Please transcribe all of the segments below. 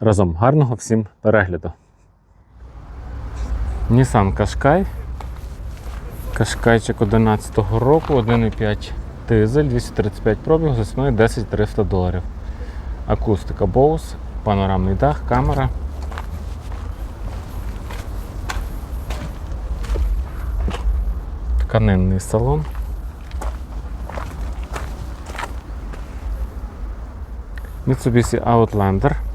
разом. Гарного всім перегляду. Nissan Qashqai. Кашкайчик 11-го року, 1,5 дизель, 235 пробігу за ціною 10 300 доларів. Акустика Bose, панорамний дах, камера. Тканинний салон. Mitsubishi Outlander.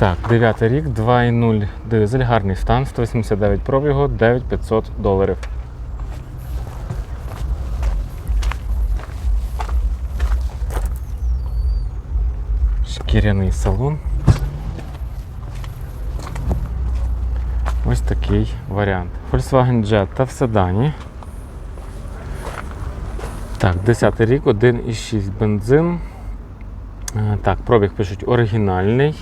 Так, 9 рік, 2,0 дизель, гарний стан, 189 пробігу, 9500 доларів. Шкіряний салон. Ось такий варіант. Volkswagen Jetta в седані. Так, 10 рік, 1,6 бензин. Е, Так, пробіг пишуть оригінальний.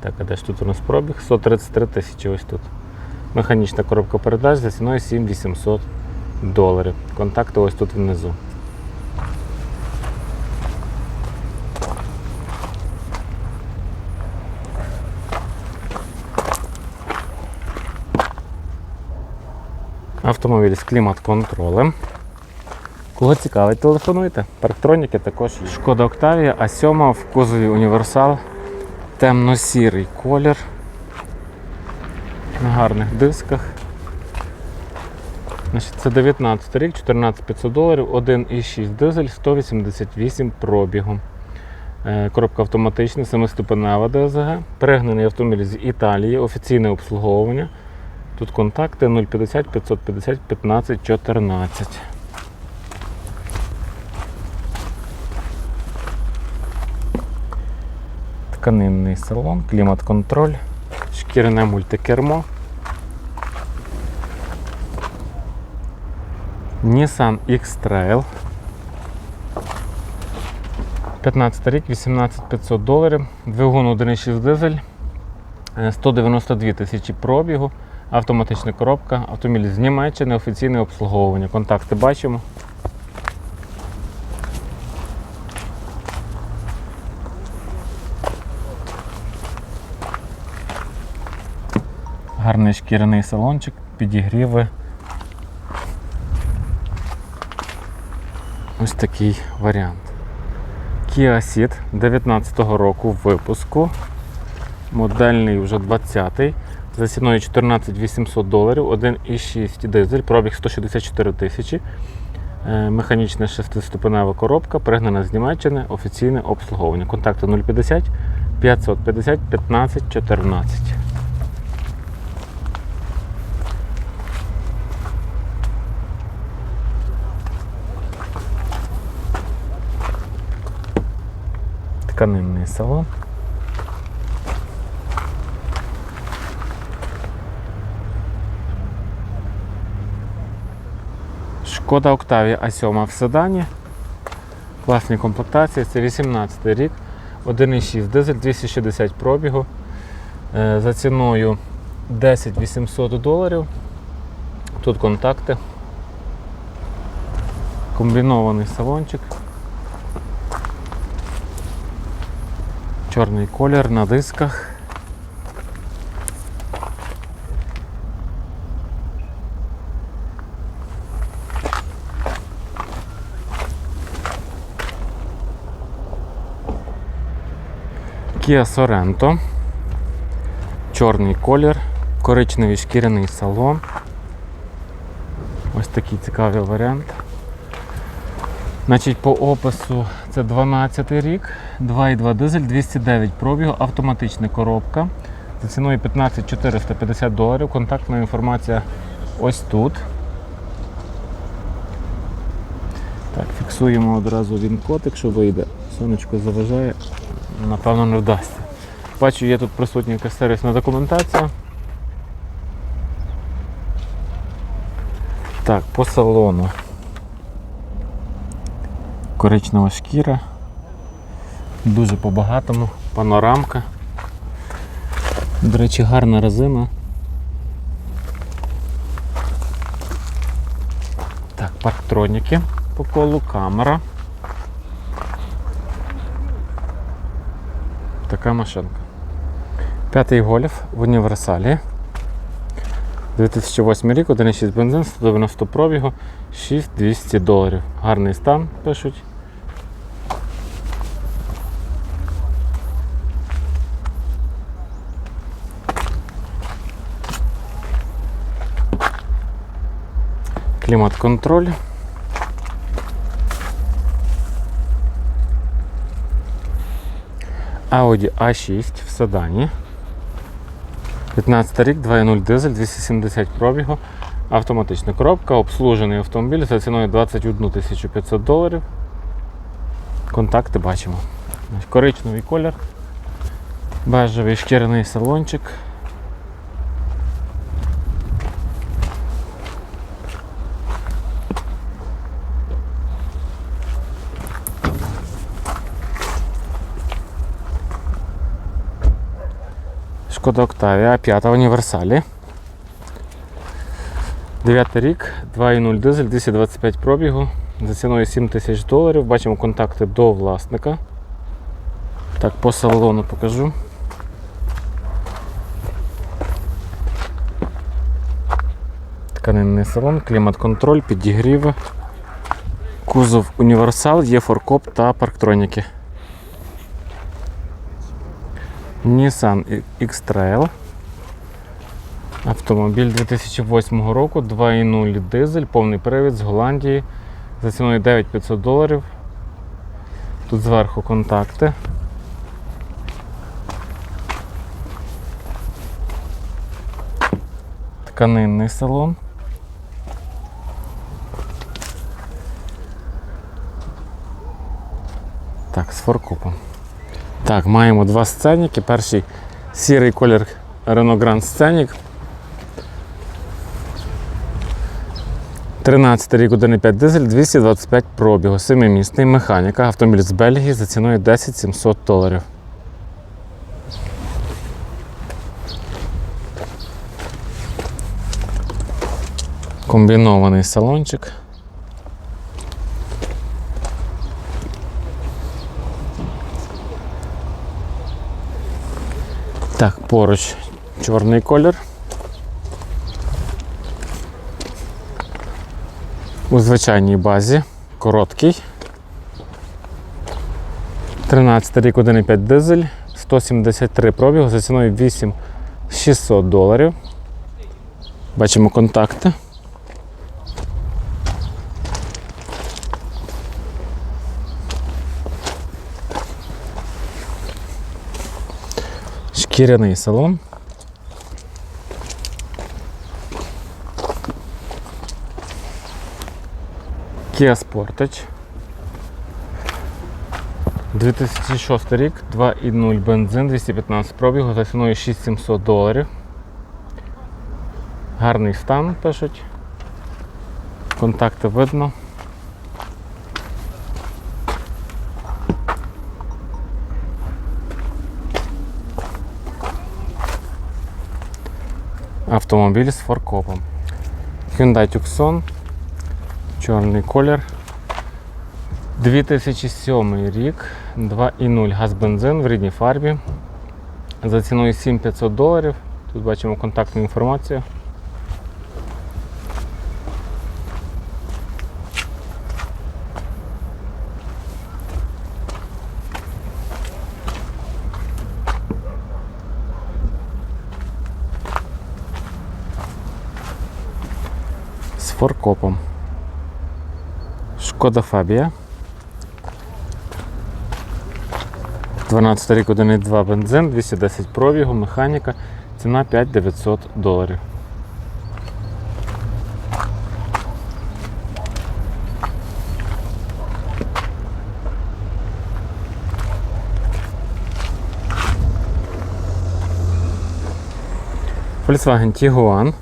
Так, а де ж тут у нас пробіг? 133 тисячі ось тут. Механічна коробка передач за ціною 7800 доларів. Контакти ось тут внизу. Автомобіль з клімат-контролем. Кого цікавить, телефонуйте. Парктроніки також. Шкода Октавія, а 7 в кузові універсал. Темно-сірий колір. На гарних дисках. Це 19 рік, 14500 доларів, 1,6 дизель, 188 пробігу. Е, Коробка автоматична, 7-ступенева ДСГ. Пригнаний автомобіль з Італії, офіційне обслуговування. Тут контакти 050 550 15 14. Тканинний салон, клімат-контроль, шкіряне мультикермо. Nissan X-Trail. 15 рік, 18500 доларів. Двигун 1,6 дизель, е, 192 тисячі пробігу, автоматична коробка, автомобіль з Німеччини, офіційне обслуговування. Контакти бачимо. Гарний шкіряний салончик, підігріви. Ось такий варіант. Kia Ceed 19-го року випуску. Модельний вже 20-й. За ціною 14 800 доларів, 1,6 дизель, пробіг 164 тисячі. Е, Механічна шестиступенева коробка, пригнана з Німеччини, офіційне обслуговування. Контакти 050 550 15 14. Тканинний салон. Шкода Октавія А7 в седані. Класні комплектації. Це 18 рік, 1,6 дизель, 260 пробігу. Е, За ціною 10 800 доларів. Тут контакти. Комбінований салончик. Чорний колір на дисках. Kia Sorento. Чорний колір, коричневий шкіряний салон. Ось такий цікавий варіант. Значить, по опису це 12 рік, 2,2 дизель, 209 пробігу, автоматична коробка. За ціною 15 450 доларів. Контактна інформація ось тут. Так, фіксуємо одразу він код, якщо вийде. Сонечко заважає, напевно, не вдасться. Бачу, є тут присутня якась сервісна документація. Так, по салону. Коричнева шкіра. Дуже по-багатому. Панорамка. До речі, гарна резина. Так, парктроніки по колу, камера. Така машинка. П'ятий гольф в універсалі. 2008 рік, 1,6 бензин, 190 пробігу, 6200 доларів. Гарний стан, пишуть. Клімат-контроль. Audi A6 в седані. 15 рік, 2.0 дизель, 270 пробігу, автоматична коробка, обслужений автомобіль за ціною 21 500 доларів. Контакти бачимо. Коричневий колір, бежевий шкіряний салончик. Шкода Октавія, 5 в універсалі. 9 рік, 2.0 дизель, 225 пробігу. За ціною 7 тисяч доларів. Бачимо контакти до власника. Так, по салону покажу. Тканинний салон, клімат-контроль, підігріви. Кузов універсал, є форкоп та парктроніки. Nissan X-Trail. Автомобіль 2008 року, 2.0 дизель, повний привід з Голландії. За ціною 9500 доларів. Тут зверху контакти. Тканинний салон. Так, з форкопом. Так, маємо два сценіки. Перший сірий колір Renault Grand Scenic. 13 рік 1,5 дизель, 225 пробігу, 7-місний механіка, автомобіль з Бельгії за ціною 10 700 доларів. Комбінований салончик. Так, поруч чорний колір. У звичайній базі. Короткий. 13 рік 1,5 дизель, 173 пробігу за ціною 8600 доларів. Бачимо контакти. Шкіряний салон. Kia Sportage. 2006 рік, 2,0 бензин, 215 пробігу за ціною 6700 доларів. Гарний стан пишуть. Контакти видно. Автомобіль з форкопом. Hyundai Tucson. Чорний колір. 2007 рік, 2,0 газ бензин в рідній фарбі. За ціною 7500 доларів. Тут бачимо контактну інформацію. Форкопом. Шкода Фабія. 12 рік 1,2 бензин, 210 пробігу, механіка, ціна 5900 доларів. Volkswagen Tiguan.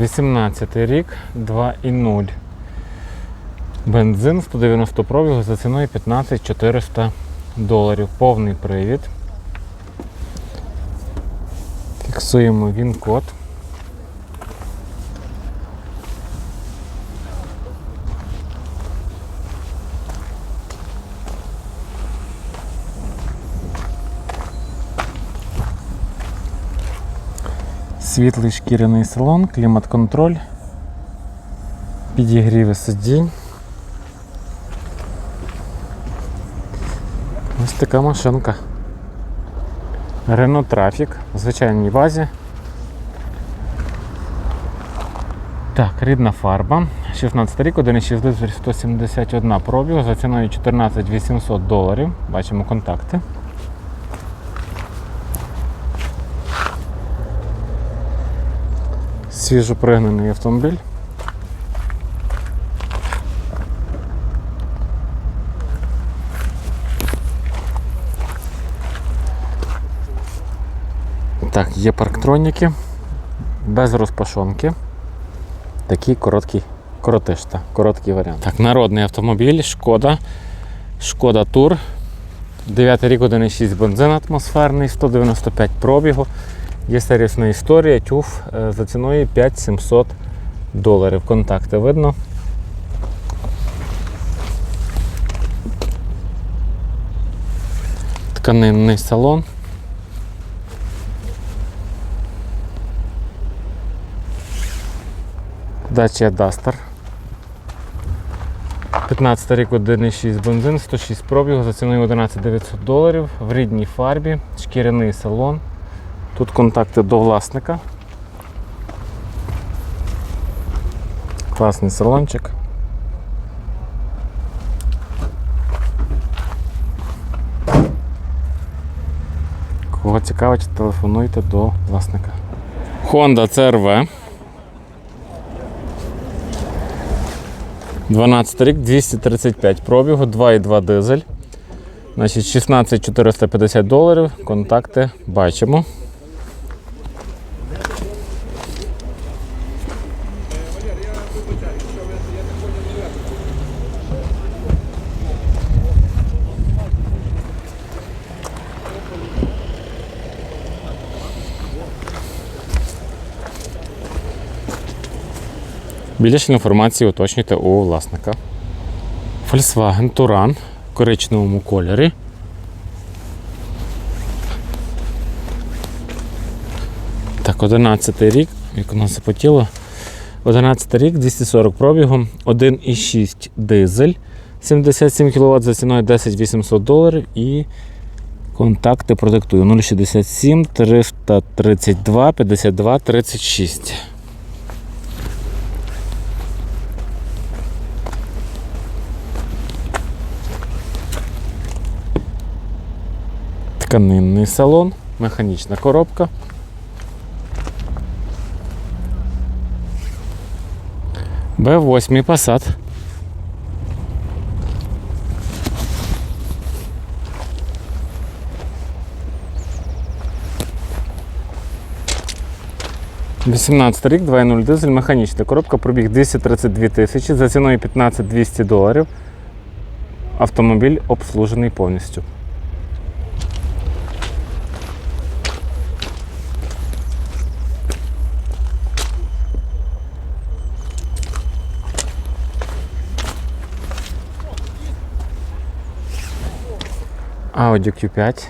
18 рік, 2,0. Бензин 190 пробігу за ціною 15 400 доларів. Повний привід. Фіксуємо він Світлий шкіряний салон, клімат-контроль, підігріви сидінь. Ось така машинка. Renault Traffic в звичайній базі. Так, рідна фарба. 16 рік, 1,6 литр, 171 пробіг за ціною 14 800 доларів. Бачимо контакти. Свіжопригнаний автомобіль. Так, є парктроніки без розпашонки. Такий короткий, коротишта, короткий варіант. Так, народний автомобіль, шкода. Шкода Тур. 9 рік 1,6 бензин атмосферний, 195 пробігу. Є сервісна історія, тюф е, за ціною 5700 доларів. Контакти видно. Тканинний салон. Dacia Duster. 15 рік 1,6 бензин, 106 пробігу за ціною 11 900 доларів в рідній фарбі, шкіряний салон. Тут контакти до власника. Класний салончик. Кого цікавить, телефонуйте до власника. Honda CRV. 12 рік, 235 пробігу, 2,2 дизель. Значить, 16 450 доларів. Контакти бачимо. Більше інформації уточнюйте у власника. Volkswagen Touran в коричневому кольорі. Так, 11 рік, нас запотіло. 11 рік, 240 пробігу, 1,6 дизель, 77 кВт за ціною 10 800 доларів і контакти продиктую 067 332 52 36. Тканинний салон, механічна коробка. Б8 Passat. Вісімнадцятий рік, 2.0 дизель, механічна коробка, пробіг 232 тисячі за ціною 15 200 доларів. Автомобіль обслужений повністю. Audi Q5.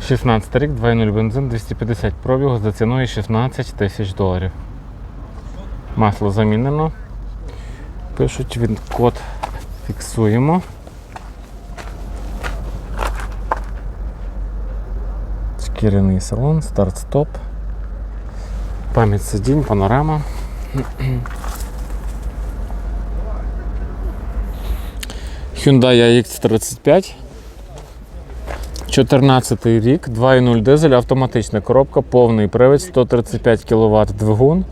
16 рік, 2.0 бензин, 250 пробігу за ціною 16 тисяч доларів. Масло замінено. Пишуть він код Фіксуємо. Шкіряний салон, старт-стоп. Пам'ять сидінь, панорама. Hyundai iX35. 14 рік, 2.0 дизель, автоматична коробка, повний привід, 135 кВт двигун,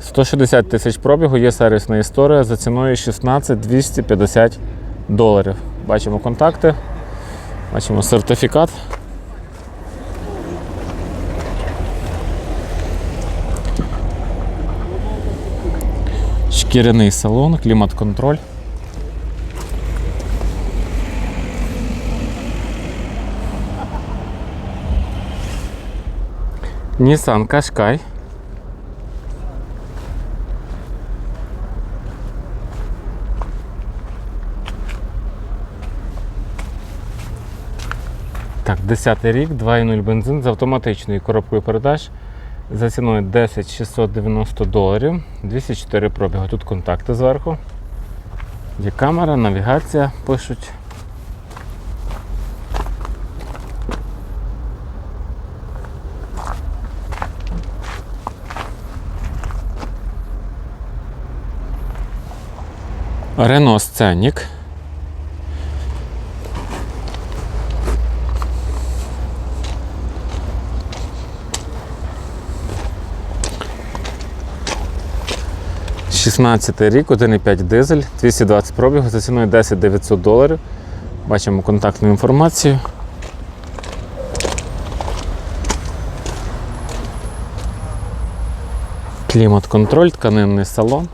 160 тисяч пробігу, є сервісна історія за ціною 16 250 доларів. Бачимо контакти, бачимо сертифікат. Шкіряний салон, клімат-контроль. Nissan Qashqai. Так, 10 рік, 2.0 бензин з автоматичною коробкою передач за ціною 10 690 доларів, 204 пробігу. Тут контакти зверху. Є камера, навігація пишуть. Рено Сценік. Шістнадцятий рік, 1,5 дизель, 220 пробігу за ціною 10 900 доларів. Бачимо контактну інформацію. Клімат-контроль, тканинний салон.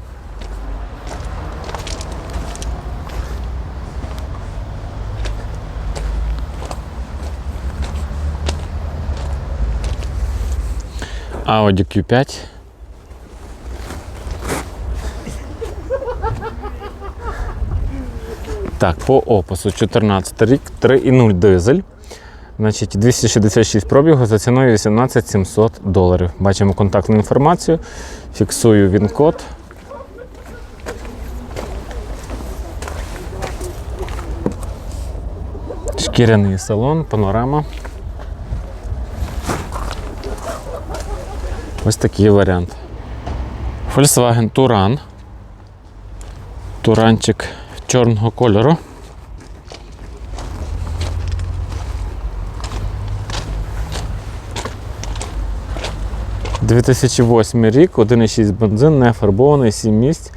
Audi Q5. Так, по опису 14 рік, 3,0 дизель. Значить, 266 пробігу за ціною 18 700 доларів. Бачимо контактну інформацію. Фіксую він код. Шкіряний салон, панорама. Ось такий варіант. Volkswagen Touran. Туранчик чорного кольору. «2008 рік, 1,6 бензин, не фарбований, 7 місць.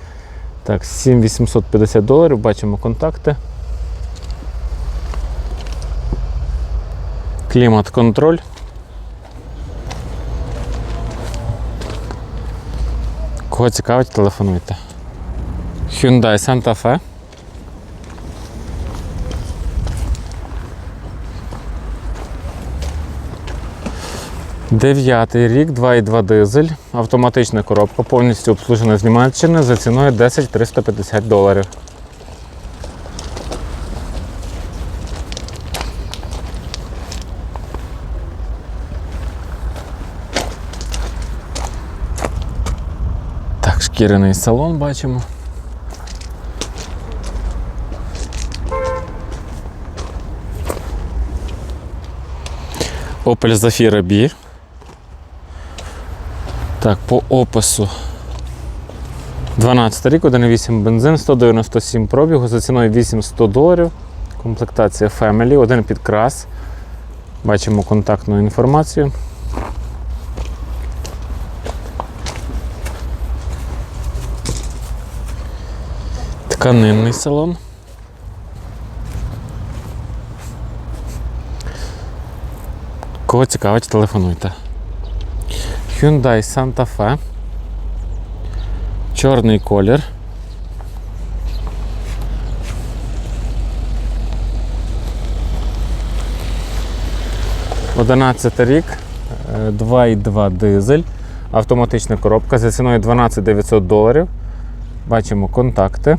Так, 7850 доларів, бачимо контакти. Клімат-контроль. Кого цікавить, телефонуйте. Hyundai Santa Fe. Дев'ятий рік, 2,2 дизель, автоматична коробка, повністю обслужена з Німеччини за ціною 10 350 доларів. Так, шкіряний салон бачимо. Opel Zafira B. Так, по опису. 12 рік, 1,8 бензин, 197 пробігу за ціною 800 доларів. Комплектація Family, один підкрас. Бачимо контактну інформацію. Тканинний салон. Кого цікавить, телефонуйте. Hyundai Santa Fe. Чорний колір. Одинадцятий рік, е, 2,2 дизель, автоматична коробка за ціною 12 900 доларів. Бачимо контакти.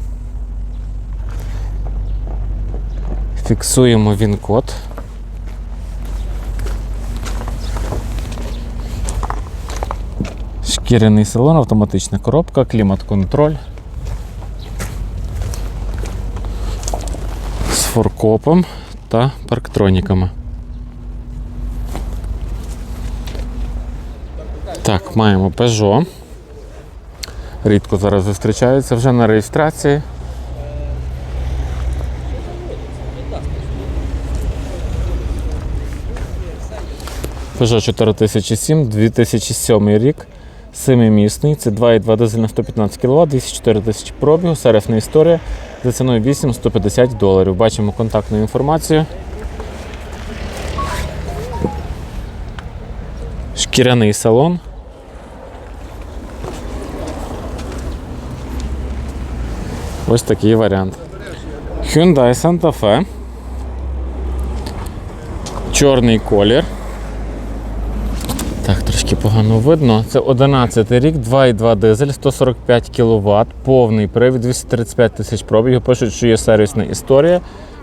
Фіксуємо він код. Шкіряний салон, автоматична коробка, клімат-контроль. форкопом та парктроніками. Так, маємо Peugeot. Рідко зараз зустрічаються вже на реєстрації. Peugeot 4007, 2007 рік. Семимісний, це 2,2 дизель на 115 кВт, 204 тисячі пробігу, сервісна історія за ціною 8 150 доларів. Бачимо контактну інформацію. Шкіряний салон. Ось такий варіант. Hyundai Santa Fe. Чорний колір. Трошки погано видно. Це 11 рік, 2,2 дизель, 145 кВт, повний привід, 235 тисяч пробігів. Пишуть, що є сервісна історія.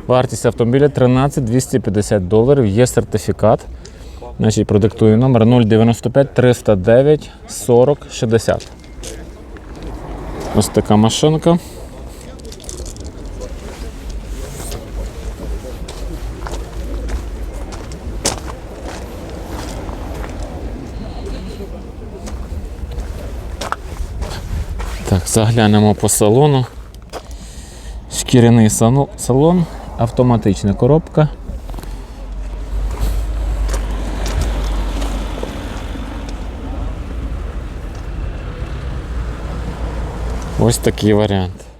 Вартість автомобіля 13 250 доларів. Є сертифікат. Значить, продиктую номер 095 309 40 60. Ось така машинка. Так, заглянемо по салону. Шкіряний салон, автоматична коробка. Ось такий варіант.